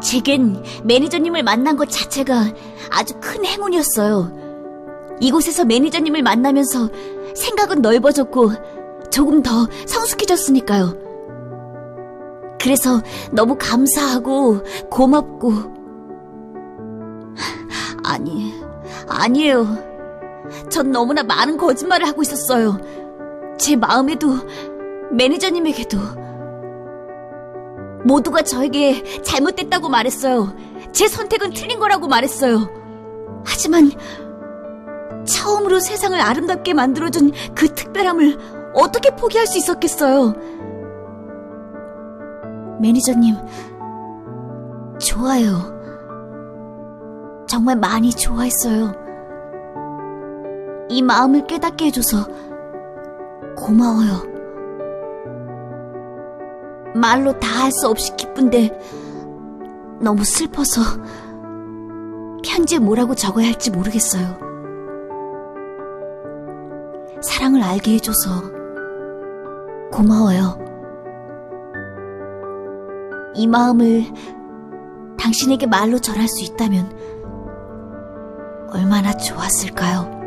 제겐 매니저님을 만난 것 자체가 아주 큰 행운이었어요. 이곳에서 매니저님을 만나면서 생각은 넓어졌고 조금 더 성숙해졌으니까요. 그래서 너무 감사하고 고맙고 아니, 아니에요. 전 너무나 많은 거짓말을 하고 있었어요. 제 마음에도 매니저님에게도 모두가 저에게 잘못됐다고 말했어요. 제 선택은 틀린 거라고 말했어요. 하지만 처음으로 세상을 아름답게 만들어준 그 특별함을 어떻게 포기할 수 있었겠어요? 매니저님, 좋아요. 정말 많이 좋아했어요. 이 마음을 깨닫게 해줘서 고마워요. 말로 다 할 수 없이 기쁜데 너무 슬퍼서 편지에 뭐라고 적어야 할지 모르겠어요. 사랑을 알게 해줘서 고마워요. 이 마음을 당신에게 말로 전할 수 있다면 얼마나 좋았을까요?